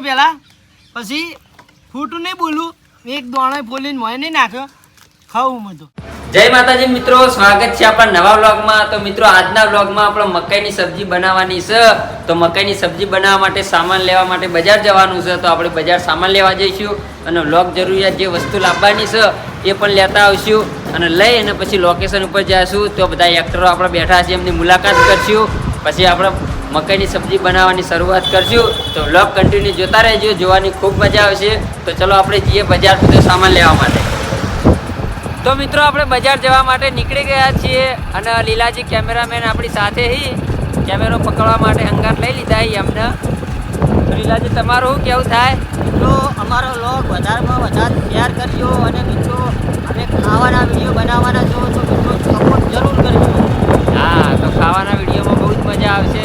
કરો પહેલાં પછી ખોટું નહીં બોલું એક દોણે ફોલીને મોય નહીં નાખ્યો. ખાવું મતો જય માતાજી મિત્રો, સ્વાગત છે આપણા નવા વ્લોગમાં. તો મિત્રો, આજના વ્લોગમાં આપણે મકાઈની સબ્જી બનાવવાની છે. તો મકાઈની સબ્જી બનાવવા માટે સામાન લેવા માટે બજાર જવાનું છે. તો આપણે બજાર સામાન લેવા જઈશું અને વ્લોગ જરૂરિયાત જે વસ્તુ લાવવાની છે, એ પણ લેતા આવશું અને લઈ અને પછી લોકેશન ઉપર જઈશું. તો બધા એક્ટરો આપણે બેઠા છે, એમની મુલાકાત કરશું. પછી આપણે મકાઈની સબ્જી બનાવવાની શરૂઆત કરશું તો વ્લોગ કન્ટિન્યુ જોતા રહેજો. જોવાની ખૂબ મજા આવશે. તો ચલો આપણે જઈએ બજાર સુધી સામાન લેવા માટે. તો મિત્રો આપણે બજાર જવા માટે નીકળી ગયા છીએ અને લીલાજી કેમેરામેન આપણી સાથે કેમેરો પકડવા માટે હંગાર લઈ લીધા હી અમને. તો લીલાજી તમારું શું કેવું થાય? મિત્રો અમારો લોગ વધારેમાં વધારે શેર કરજો અને મિત્રો અમે ખાવાના વીડિયો બનાવવાના છો તો મિત્રો સપોર્ટ જરૂર કરજો. હા તો ખાવાના વિડીયોમાં બહુ જ મજા આવશે.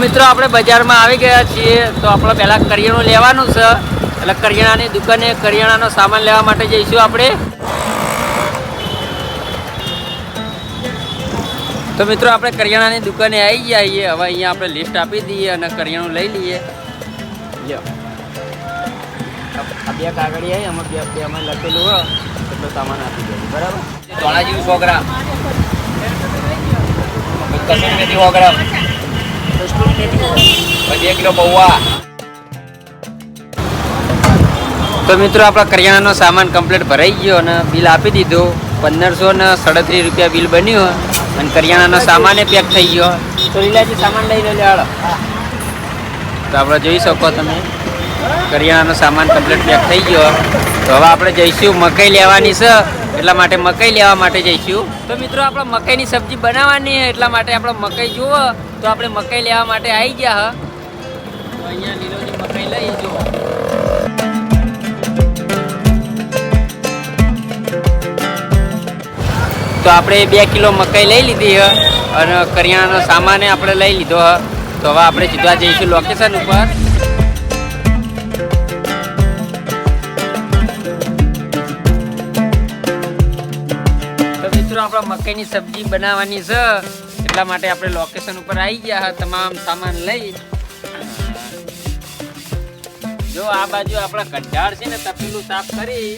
મિત્રો, આપણે બજારમાં આવી ગયા છીએ તો આપણે પહેલાં કરિયાણું લેવાનું છે. એટલે કરિયાણાની દુકાને કરિયાણાનો સામાન લેવા માટે જઈશું આપણે. તો મિત્રો, આપણે કરિયાણાની દુકાને આવી ગયા છીએ. હવે અહીંયા આપણે લિસ્ટ આપી દઈએ અને કરિયાણું લઈ લઈએ. બે કાગળી આવી એમાં બે એમાં લખેલું હોય, એટલો સામાન આપી દઈએ. બરાબર? ધોળા જેવું સો ગ્રામ પછી કિલો પૌવા તો મિત્રો આપણા કરિયાણાનો સામાન કમ્પ્લીટ ભરાઈ ગયો અને બિલ આપી દીધું. પંદરસો ને સડત્રીસ રૂપિયા બિલ બન્યું અને કરિયાણાનો સામાન પેક થઈ ગયો. તો લીલાજી સામાન લઈ લો હાલો. તો આપણે જોઈ શકો તમે કરિયાણાનો સામાન કમ્પ્લીટ પેક થઈ ગયો. તો હવે આપણે જઈશું મકાઈ લેવાની છે એટલા માટે મકાઈ લેવા માટે જઈશું. તો મિત્રો આપણે મકાઈની સબ્જી બનાવવાની એટલા માટે આપણે મકાઈ જુઓ. તો આપણે મકાઈ લેવા માટે આવી ગયા, હ. તો અહીંયા લીલોની મકાઈ લઈ જો તો આપણે બે કિલો મકાઈ લઈ લીધી, હ. અને કરિયાણાનો સામાન આપણે લઈ લીધો, હ. તો હવે આપણે સીધા જઈશું લોકેશન ઉપર. તો મિત્રો, આપણે મકાઈની સબ્જી બનાવવાની છે. એટલા માટે આપણે લોકેશન ઉપર આવી ગયા હા તમામ સામાન લઈ. જો આ બાજુ આપણા ગઢાળ છે ને તપેલું સાફ કરી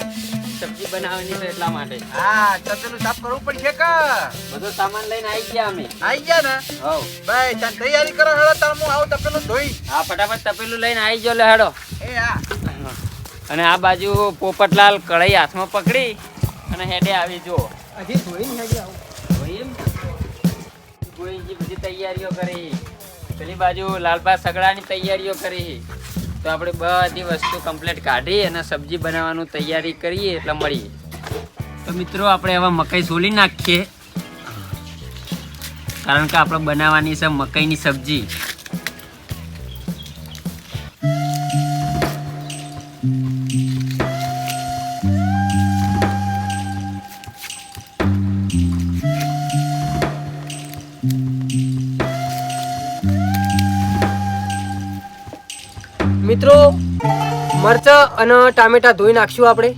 સબ્જી બનાવવાની છે એટલા માટે. હા તપેલું સાફ કરવું પડશે કે? બધો સામાન લઈને આવી ગયા અમે. આવી ગયા ને? હવ. ભાઈ ચાલ તૈયારી કરો હેડો તાર હું આવું તપેલું ધોઈ. હા ફટાફટ તપેલું લઈને આવી જો લે હેડો. એ હા. અને આ બાજુ પોપટલાલ કઢાઈ હાથમાં પકડી અને હેડે આવી જો હજી ધોઈને હેડે આવું. ગોવિંદજી બધી તૈયારીઓ કરી. પેલી બાજુ લાલબા સગડાની તૈયારીઓ કરી. તો આપણે બધી વસ્તુ કમ્પ્લીટ કાઢી અને સબ્જી બનાવવાનું તૈયારી કરીએ એટલે મળીએ તો મિત્રો, આપણે હવે મકાઈ સોલી નાખીએ. કારણ કે આપણે બનાવવાની છે મકાઈની સબ્જી. મરચાં અને ટામેટા ધોઈ નાખશું આપણે.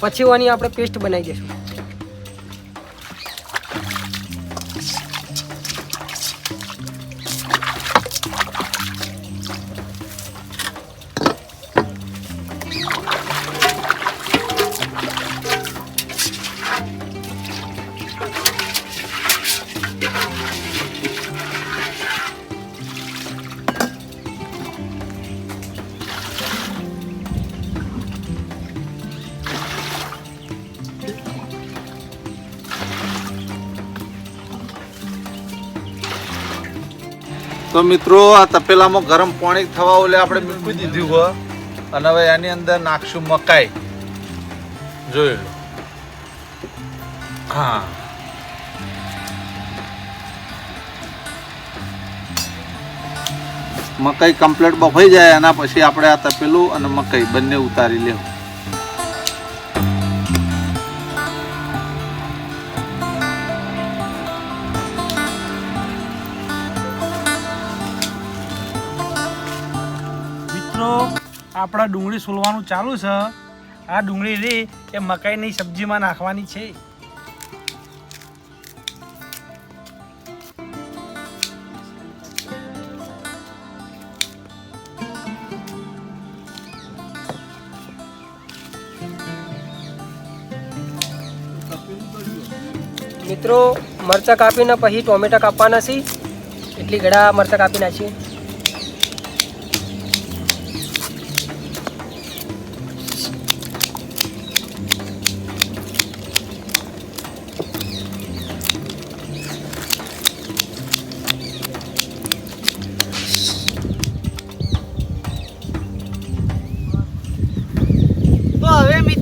પછી વાની આપણે પેસ્ટ બનાવી દઈશું તો મિત્રો, આ તપેલામાં ગરમ પાણી થવા ઓલે આપણે મૂકી દીધું હોય અને હવે એની અંદર નાખશું મકાઈ. જોઈ હા. મકાઈ કમ્પ્લીટ બફાઈ જાય, એના પછી આપણે આ તપેલું અને મકાઈ બંને ઉતારી લેવું. આપણા ડુંગળી સુલવાનું ચાલુ છે. આ ડુંગળી રે એ મકાઈની સબ્જીમાં નાખવાની છે. મિત્રો, મરચાં કાપીને પછી ટોમેટા કાપવાના છે એટલી ઘડા મરચાં કાપી નાખીએ.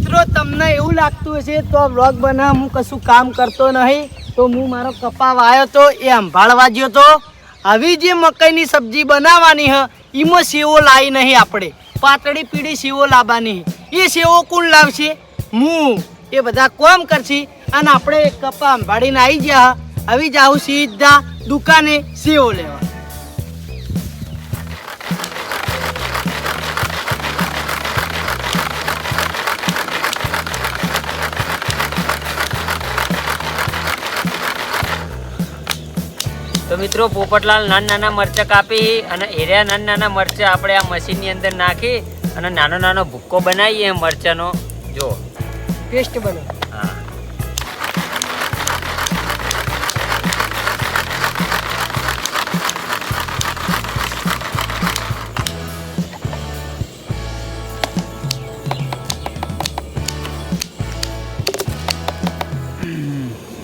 મિત્રો, તમને એવું લાગતું હશે, તો વ્લોગ બનાવ હું કશું કામ કરતો નહીં, તો હું મારો કપા વાયો તો, એ સંભાળવા ગયો તો. આવી જે મકાઈની સબ્જી બનાવવાની હ એમાં સેવો લાવી નહીં આપણે. પાતળી પીળી સેવો લાવવાની. એ સેવો કોણ લાવશે? હું. એ બધા કોમ કરશે. અને આપણે કપા સંભાળીને આવી ગયા. આવી જાઉં સીધા દુકાને સેવો લેવા. મિત્રો પોપટલાલ નાના નાના મરચાં કાપી અને એરિયા નાના નાના મરચાં આપણે આ મશીનની અંદર નાખી અને નાનો નાનો ભૂક્કો બનાવીએ મરચાંનો. જો પેસ્ટ બને. હા.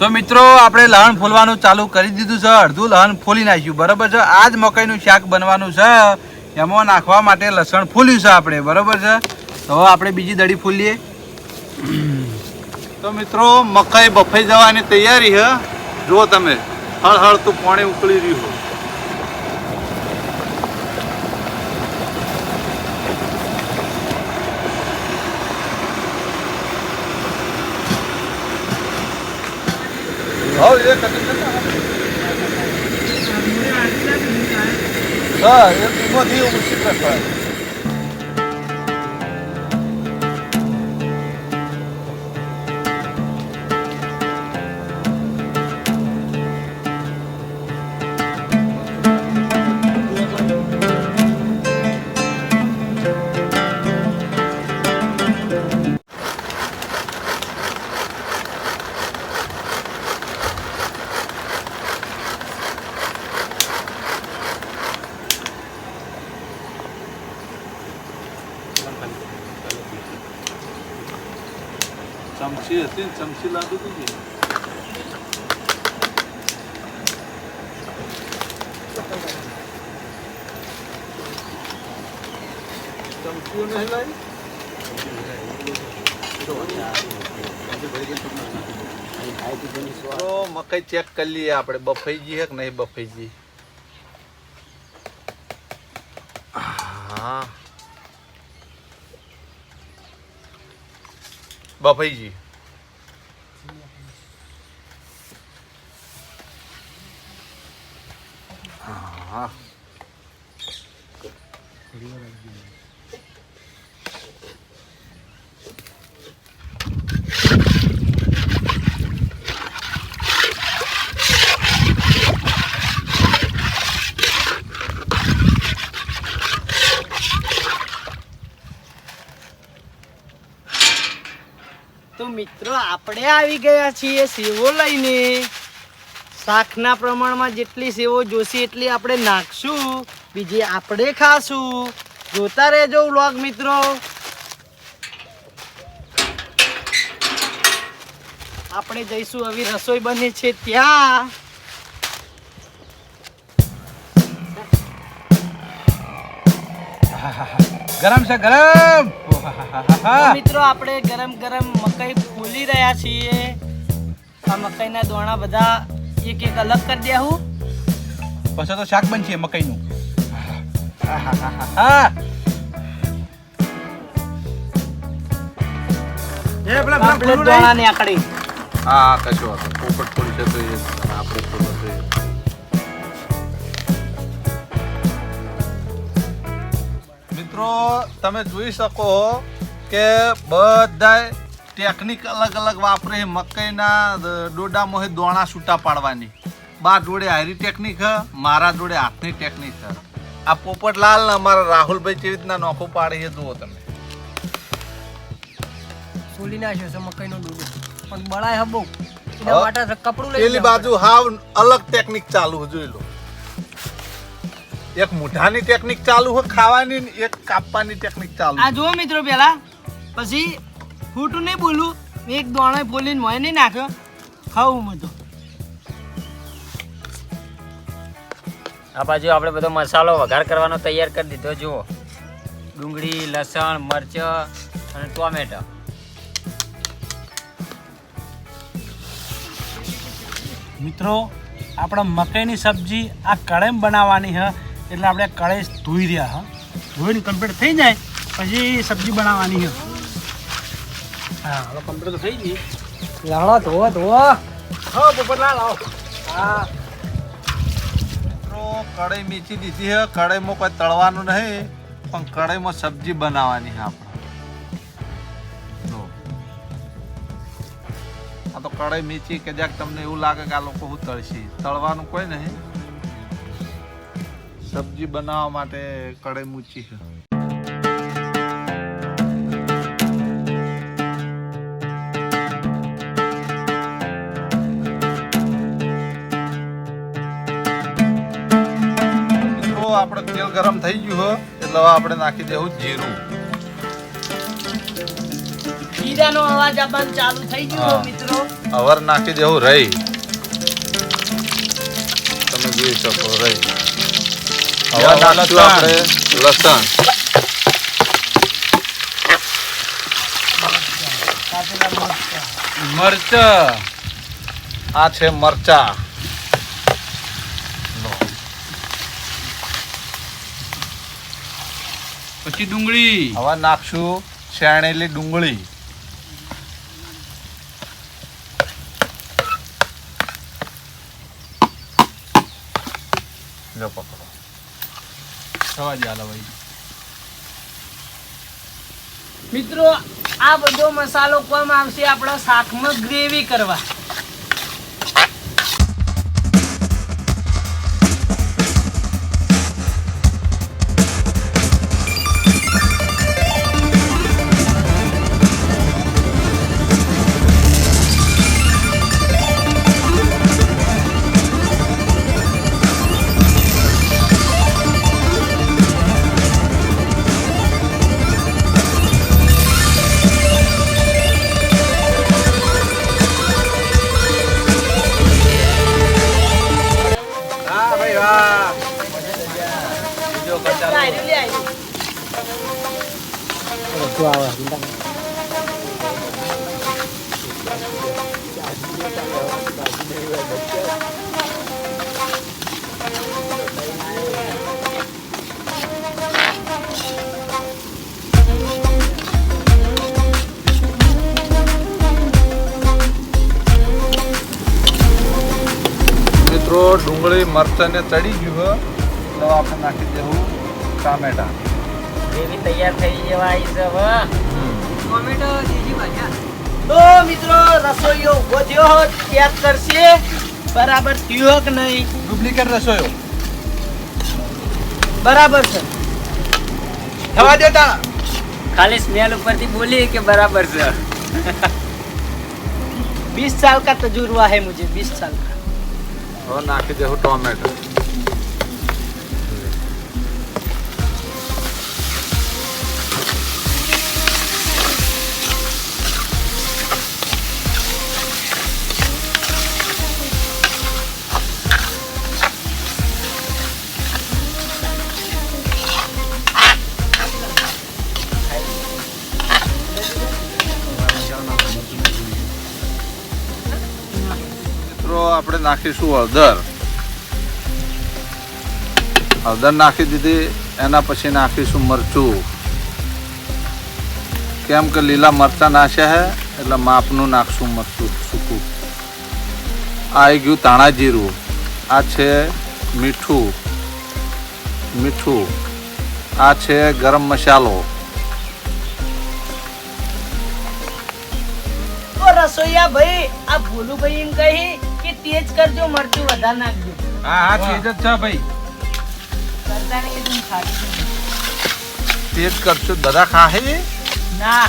તો મિત્રો, આપણે લહણ ફોલવાનું ચાલુ કરી દીધું છે. અડધું લહણ ફોલી નાખ્યું. બરાબર છે? આ જ મકાઈનું શાક બનવાનું છે. એમાં નાખવા માટે લસણ ફૂલ્યું છે આપણે. બરાબર છે? તો આપણે બીજી દડી ફૂલીએ. તો મિત્રો, મકાઈ બફાઈ જવાની તૈયારી છે. જુઓ તમે. હળહળતું પાણી ઉકળી રહ્યું હોય. હા એ કટિંગ કરતા હા એ ઊભો થી ચમચી હતી ને ચમચી લાગી દીધી ચમચીઓ નહીં લાવી તો મકાઈ ચેક કરી લઈએ આપણે બફાઈ ગઈ હે કે નહીં બફાઈ ગઈ હા બફાઈ ગઈ હા તો મિત્રો આપણે આવી ગયા છીએ સેવો લઈને શાકના પ્રમાણમાં જેટલી સેવો જોશે એટલી આપણે નાખશું. બીજી આપણે ખાશું. જોતા રહેજો વ્લોગ મિત્રો. આપણે જઈશું હવે રસોઈ બને છે ત્યાં. ગરમ છે ગરમ! મિત્રો આપણે ગરમ ગરમ મકાઈ ફૂલી રહ્યા છીએ. આ મકાઈના દોણા બધા એક એક અલગ કરી દેવું પછી તો શાક બનશે મકાઈનું. આપણે દોણા ને આકડી. હા કશું પોપટ ફોડી છે તો એ આપણે ફોડો તો મિત્રો તમે જોઈ શકો કે બધાય ટેકનિક અલગ અલગ વાપરે. મકાઈના દોડામાં ડોડામાં દોણા છૂટા પાડવાની. બા જોડે હારી ટેકનિક હ મારા જોડે હાથની ટેકનિક હ. આ પોપટલાલ ને અમારા રાહુલભાઈ કેવી રીતના નોખો પાડે છે જુઓ તમે. સોલી નાખ્યો છે મકાઈનો ડૂડો પણ બળાય હબો એના માટે કપડું લઈ પેલી બાજુ હાવ અલગ ટેકનિક ચાલુ જોઈ લો. એક મુઠાની ટેકનિક ચાલુ છે ખાવાની એક કાપવાની ટેકનિક ચાલુ આ જુઓ મિત્રો પેલા. પછી ખોટું નહીં બોલું. એક દોણે બોલીને મોય નહીં નાખ્યો. ખાવું મતો આ બાજુ આપણે બધો મસાલો વઘાર કરવાનો તૈયાર કરી દીધો, જુઓ. ડુંગળી, લસણ, મરચ અને ટોમેટો. મિત્રો, આપણે મકાઈની સબ્જી આ કળેમ બનાવવાની હ, એટલે આપણે કળે ધોઈ રહ્યા હ. ધોઈને કમ્પ્લીટ થઈ જાય, પછી સબ્જી બનાવવાની હ. હા હવે કમ્પ્લીટ તો થઈ ગઈ. લાણો ધોવો ધોવો. હા પોપટલાલ આવો હા. મિત્રો કઢાઈ મીઠી દીધી છે. કઢાઈમાં કોઈ તળવાનું નહીં પણ કઢાઈમાં સબ્જી બનાવવાની છે આપણે. આ તો કઢાઈ મીચી કે જ્યાંક તમને એવું લાગે કે આ લોકો હું તળશી. તળવાનું કોઈ નહીં. સબ્જી બનાવવા માટે કઢાઈ મૂચી છે. આપણે તેલ ગરમ થઈ ગયું હો એટલે હવે આપણે નાખી દેવું જીરું. જીરાનો અવાજ આપવાનું ચાલુ થઈ ગયો મિત્રો. અવર નાખી દેવું રહી. તમે જોઈ શકો રહી. હવે નાખશું લસણ. આપણે લસણ. મરચ. આ છે મરચા. પછી ડુંગળી. હવે નાખશું શેણેલી ડુંગળી. લો પકડો. થવા દે હાલો ભાઈ. મિત્રો આ બધો મસાલો કોમ આવશે? આપણા શાકમાં ગ્રેવી કરવા. બધું આવે મિત્રો ડુંગળી મરચાંને ચડી ગયું હવે આપણે નાખી દેવું. ટામેટા ગ્રેવી તૈયાર થઈ જવા આવી છે હવે ટોમેટો જીજી ભાજ્યા તો મિત્રો રસોઈયો ઉભો થયો હો ચેક કરશે બરાબર થયો કે નહીં ડુપ્લિકેટ રસોયો બરાબર છે થવા દેતા ખાલી સ્મેલ ઉપરથી બોલી કે બરાબર છે बीस साल का तजुर्बा है मुझे बीस साल का હવે નાખી દેવું ટોમેટો નાખીશું હળદર. હળદર નાખી દીધી, એના પછી નાખીશું મરચું. કેમ કે લીલા મરચાં નાખ્યા હે એટલે માપનું નાખશું મરચું સૂકું. આ આવી ગયું ધાણા જીરું. આ છે મીઠું. મીઠું. આ છે ગરમ મસાલો. રસોઈયા ભાઈ, આ ભોલું ભાઈ એમ કહી તેજ કરજો મરચું વધારે નાખજો. હા હા તેજ જ છે ભાઈ. કરતા નહીં એકદમ ખાટી તેજ કરશો. બધા ખાહે ના.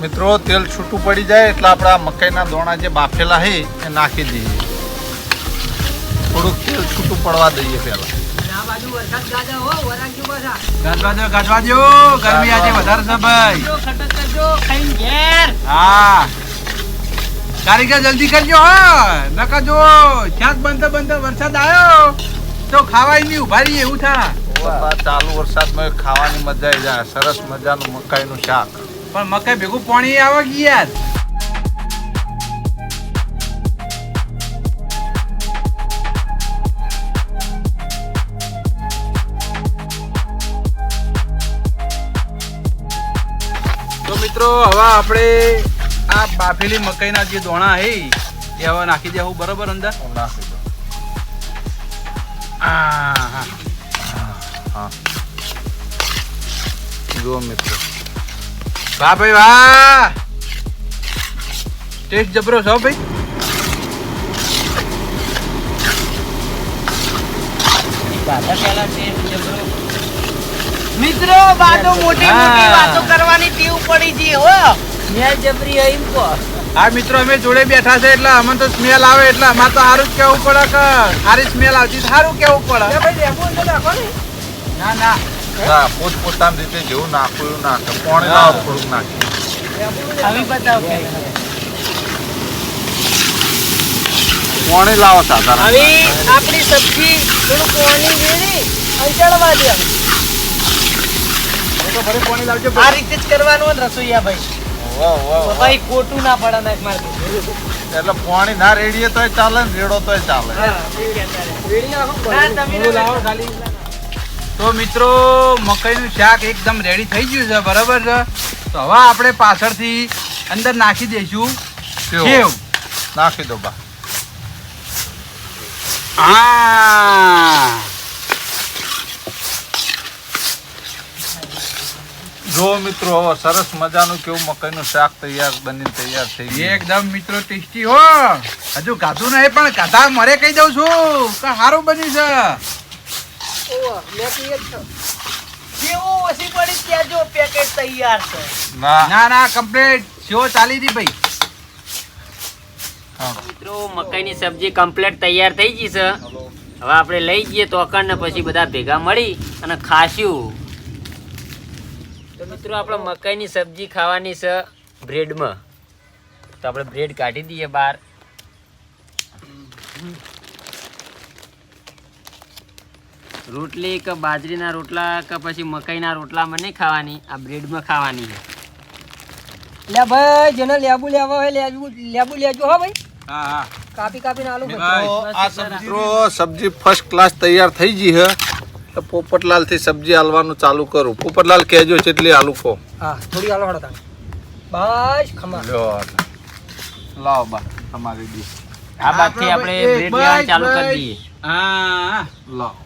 મિત્રો તેલ છૂટું પડી જાય એટલે આપણા મકાઈના દોણા જે બાફેલા છે એ નાખી દઈએ. થોડુંક તેલ છૂટું પડવા દઈએ પહેલા. ગાજવા દો ગાજવા દો. ગરમી આજે વધારે છે ભાઈ. જો ખટક કરજો ખાઈને ઘેર. હા. કારીગર જલ્દી કરજો નકા જો ક્યાંક બંધ બંધ વરસાદ આવ્યો તો ખાવાય નહીં ઊભા રહીએ એવું થા આ ચાલુ વરસાદમાં ખાવાની મજા આવી જાય સરસ મજાનું મકાઈનું શાક. પણ મકાઈ ભેગું પાણી આવે કે યાર? તો હવે આપણે આ બાફેલી મકાઈના જે દોણા હે એ હવે નાખી દેવું બરોબર અંદર? નાખી દો આ હા હા. જુઓ મિત્રો. વાહ ભાઈ વાહ. ટેસ્ટ જબરો છો ભાઈ. મિત્રો વાતો મોટી મોટી વાતો કરવાની ટીવ પડી ગઈ હો. મેં જબરી આઈમ કો આ મિત્રો અમે જોડે બેઠા છે એટલે અમને તો સ્મેલ આવે એટલે અમારે તો સારું જ કેવું પડે કે સારી સ્મેલ આવતી. તો સારું કેવું પડે. ના. ના ના. પોત પોતાની રીતે જેવું નાખવું નાખે પાણી લાવો થોડુંક નાખી હવે બતાવ કે. પાણી લાવો સાધારણ. હવે આપણી સબ્જી થોડું પાણી વેડી અંચળવા દે. તો ભલે પાણી લાવજો આ રીતે જ કરવાનું હોય રસોઈયા ભાઈ. ભાઈ ખોટું ના પડે નાખ માર એટલે પાણી ના રેડીએ તોય ચાલે ને રેડો તોય ચાલે. ના તમે ના- તો મિત્રો મકાઈનું શાક એકદમ રેડી થઈ ગયું છે બરાબર છે? તો હવે આપણે પાછળથી અંદર નાખી દઈશું. સેવ. નાખી દો બા. હા. જો મિત્રો હવે સરસ મજાનું કેવું મકાઈનું શાક તૈયાર બની તૈયાર થઈ ગયું. એકદમ મિત્રો ટેસ્ટી હો. હજુ ગાધું નહીં પણ ગાધા મરે કહી દઉં છું કે સારું બન્યું છે. ના. ના ના કમ્પ્લીટ શો ચાલી હતી ભાઈ. મિત્રો મકાઈની સબ્જી કમ્પ્લીટ તૈયાર થઈ ગઈ છે. હવે આપણે લઈ જઈએ તો ને પછી બધા ભેગા મળી અને ખાશું. તો મિત્રો આપણે મકાઈની સબ્જી ખાવાની છે બ્રેડમાં. તો આપણે બ્રેડ કાઢી દઈએ બહાર. રોટલી કે બાજરીના રોટલા કે પછી મકાઈના રોટલામાં નહીં ખાવાની આ બ્રેડમાં ખાવાની છે. લે ભાઈ જેને લેબુ લેવા હોય લેબુ લેબુ લેજો હો ભાઈ. હા હા. કાપી કાપીને આલુ આ સબ્જી સબ્જી ફર્સ્ટ ક્લાસ તૈયાર થઈ ગઈ છે. તો પોપટલાલથી સબ્જી હાલવાનું ચાલુ કરું. પોપટલાલ કહેજો કેટલી આલુ કહો હા થોડી આલો હડો તાણ બસ ખમા. લ્યો લાવો બા તમારી ડીશ. આ બાદથી આપણે બ્રેડ લેવાનું ચાલુ કરી દઈએ. હા. લાવો.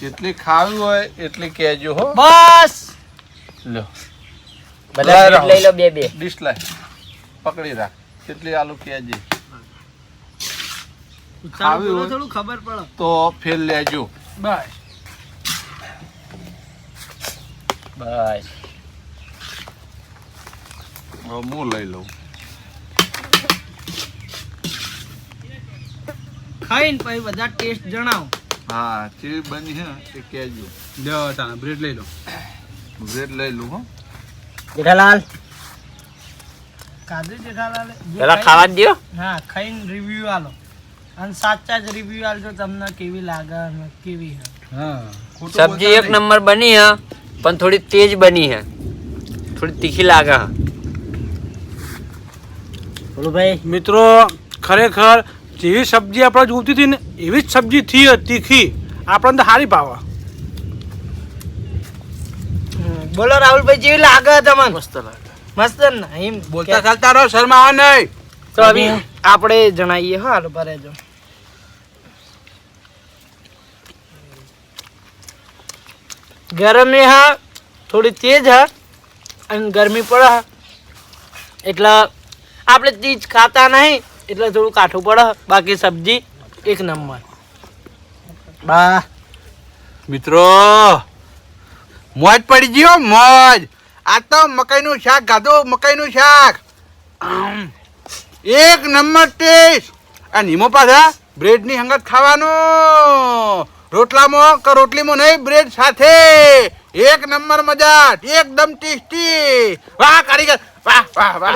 જેટલી ખાવી હોય એટલી કહેજો હો. બસ. લો બધા બ્રેડ લઈ લો બે બે. ડીશ લાય. પકડી રાખ. કેટલી આલુ કહેજે. ખાવી હોય થોડું ખબર પડે. તો ફેર લેજો. બસ બસ હું લઈ લઉં ખાઈને પછી બધા ટેસ્ટ જણાવો. હા ચીવી બની છે એ કહેજો. લ્યો તાણે બ્રેડ લઈ લો. બ્રેડ લઈ લઉં હો. જેઠાલાલ કાજુ જેઠાલાલ પેલા ખાઈ- ખાવા જ હા ખાઈને રિવ્યુ આલો. અને સાચા જ રિવ્યુ આલજો તમને કેવી લાગે અને કેવી હે હા. ખોટું સબ્જી બોલતા એક નહીં. નંબર બની હે પણ થોડી તેજ બની હે થોડી તીખી લાગે હે બોલો ભાઈ. મિત્રો ખરેખર જેવી સબ્જી આપણે જોતી હતી ને એવી જ સબ્જી થી જ તીખી. આપણને તો સારી ભાવે. બોલો રાહુલભાઈ જેવી લાગે તમને? મસ્ત લાગે. મસ્ત ને? એમ બોલતા ચાલતા રહો શરમાવો નહીં. તો હવે આપણે જણાવીએ હાલ, ભરે જો. ગરમ હા, થોડી તેજ હા, અને ગરમી પડે હા. એટલે આપણે ચીજ ખાતા નહીં, એટલે થોડું કાઠું પડે બાકી સબ્જી એક નંબર. બા. મિત્રો, મોજ પડી ગયો મોજ. આ તો મકાઈનું શાક, ગાધું મકાઈનું શાક. આમ. એક નંબર ટેસ્ટ. આ નીમો પાછા બ્રેડની હંગત ખાવાનું. રોટલામાં કે રોટલીમાં નહીં બ્રેડ સાથે. એક નંબર મજા એકદમ ટેસ્ટી. વાહ કારીગર. વાહ વાહ વાહ.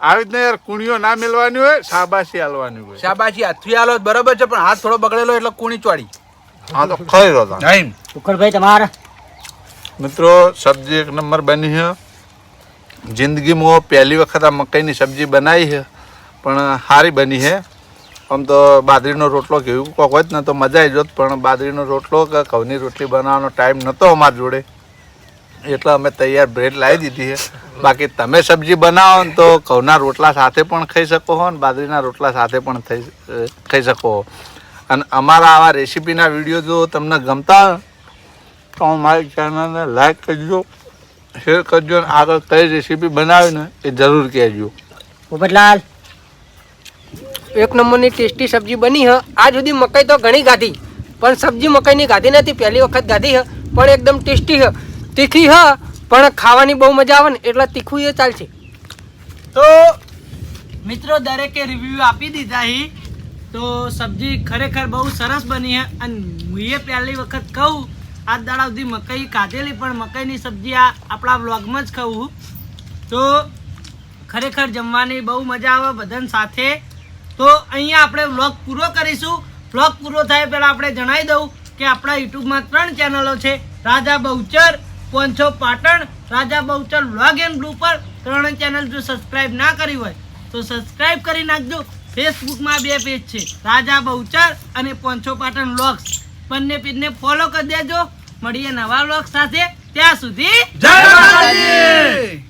આવી રીતના યાર કુણીઓ ના મેળવાની હોય શાબાશી આલવાની હોય. શાબાશી હાથથી આલો બરોબર છે પણ હાથ થોડો બગડેલો એટલે કુણી ચોડી હા તો ખરી રહ્યો નહીં કુકરભાઈ તમારા. મિત્રો સબ્જી એક નંબર બની છે. જિંદગીમાં પહેલી વખત આ મકાઈની સબ્જી બનાવી છે, પણ સારી બની છે. આમ તો બાજરીનો રોટલો કેવું કોક હોય ને તો મજા આવી જોત, પણ બાજરીનો રોટલો કે ઘઉંની રોટલી બનાવવાનો ટાઈમ નહોતો અમારી જોડે. એટલે અમે તૈયાર બ્રેડ લાવી દીધી છે. બાકી તમે સબ્જી બનાવો ને તો ઘઉંના રોટલા સાથે પણ ખાઈ શકો હો ને બાજરીના રોટલા સાથે પણ થઈ ખાઈ શકો હો. અને અમારા આવા રેસીપીના વીડિયો જો તમને ગમતા હોય, તો મારી ચેનલને લાઈક કરજો. શેર કરજો ને આગળ કઈ રેસીપી બનાવીને એ જરૂર કહેજો. પોપટલાલ એક નંબરની ટેસ્ટી સબ્જી બની હ. આ સુધી મકાઈ તો ઘણી ગાધી પણ સબ્જી મકાઈની ગાધી નથી. પહેલી વખત ગાધી હ પણ એકદમ ટેસ્ટી હ. તીખી હ પણ ખાવાની બહુ મજા આવે ને એટલે તીખું એ ચાલશે. તો મિત્રો દરેકે રિવ્યૂ આપી દીધા હી. તો સબ્જી ખરેખર બહુ સરસ બની હે. અને હું પહેલી વખત કહું આજ દાડા સુધી મકાઈ કાઢેલી, પણ મકાઈની સબ્જી આ આપણા વ્લોગમાં જ ખાવું તો ખરેખર જમવાની બહુ મજા આવે બધાને સાથે. તો અહીંયા આપણે વ્લોગ પૂરો કરીશું. વ્લોગ પૂરો થાય પહેલાં આપણે જણાવી દઉં કે આપણા યુટ્યુબમાં ત્રણ ચેનલો છે. Raja Bahuchar પોંછો Patan, Raja Bahuchar vlog and blooper ત્રણ ચેનલ જો સબસ્ક્રાઈબ ના કરી હોય, તો સબસ્ક્રાઈબ કરી નાખજો. ફેસબુકમાં બે પેજ છે. રાજા બહુચર અને પોંછો પાટણ વ્લોગ્સ. બંને પેજને ફોલો કરી દેજો. મળીએ નવા બ્લોગ સાથે. ત્યાં સુધી જય માતાજી!